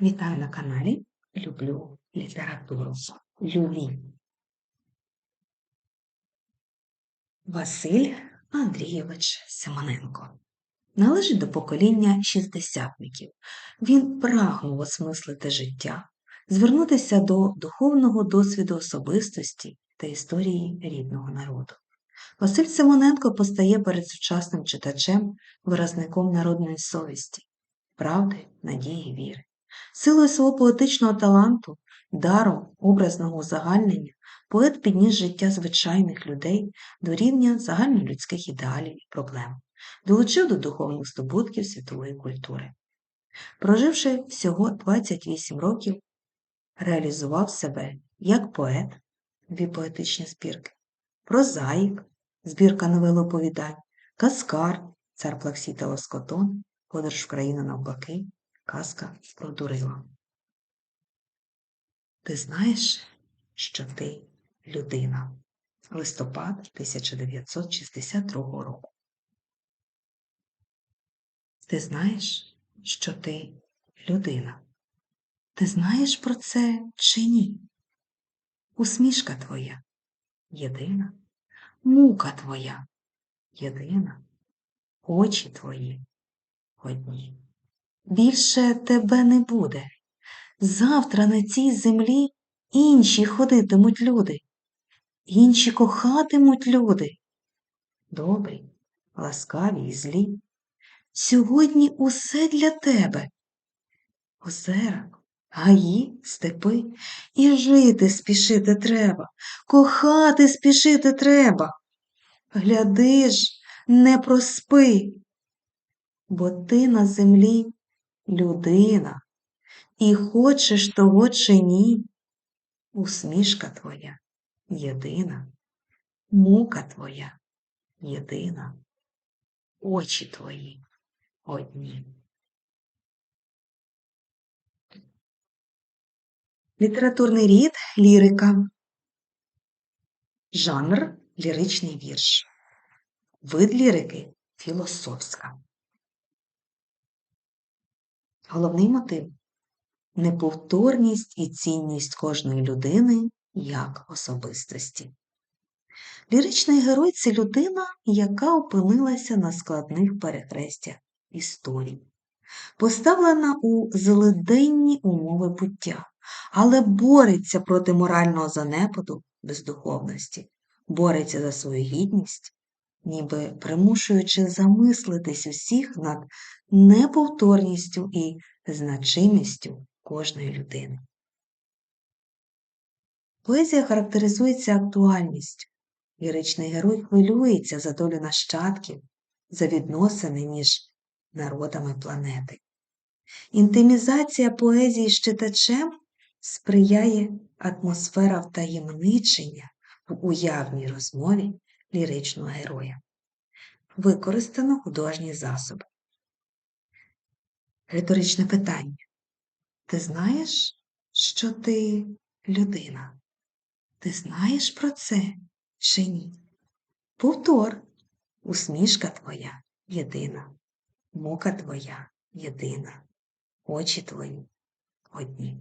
Вітаю на каналі Люблю літературу. Любі. Василь Андрійович Симоненко належить до покоління шістдесятників. Він прагнув осмислити життя, звернутися до духовного досвіду особистості та історії рідного народу. Василь Симоненко постає перед сучасним читачем виразником народної совісті, правди, надії, віри. Силою свого поетичного таланту, даром образного узагальнення, поет підніс життя звичайних людей до рівня загальнолюдських ідеалів і проблем, долучив до духовних здобутків світової культури. Проживши всього 28 років, реалізував себе як поет, дві поетичні збірки, прозаїк, збірка новел оповідань, каскар, цар Плаксій та Лоскотон, подорож в країну навпаки, казка про Дурила. Ти знаєш, що ти людина. Листопад 1962 року. Ти знаєш, що ти людина. Ти знаєш про це чи ні? Усмішка твоя єдина, мука твоя єдина, очі твої одні. Більше тебе не буде. Завтра на цій землі інші ходитимуть люди, інші кохатимуть люди. Добрі, ласкаві і злі. Сьогодні усе для тебе. Озера, гаї, степи, і жити спішити треба, кохати спішити треба. Гляди ж, не проспи, бо ти на землі людина, і хочеш того чи ні, усмішка твоя єдина, мука твоя єдина, очі твої одні. Літературний рід лірика. Жанр ліричний вірш. Вид лірики філософська. Головний мотив неповторність і цінність кожної людини як особистості. Ліричний герой це людина, яка опинилася на складних перехрестях історії, поставлена у злиденні умови буття, але бореться проти морального занепаду бездуховності, бореться за свою гідність, ніби примушуючи замислитись усіх над неповторністю і значимістю кожної людини. Поезія характеризується актуальністю. Ліричний герой хвилюється за долю нащадків, за відносини між народами планети. Інтимізація поезії з читачем сприяє атмосфера втаємничення в уявній розмові ліричного героя. Використано художні засоби. Риторичне питання. Ти знаєш, що ти людина? Ти знаєш про це чи ні? Повтор, усмішка твоя єдина, мука твоя єдина, очі твої одні.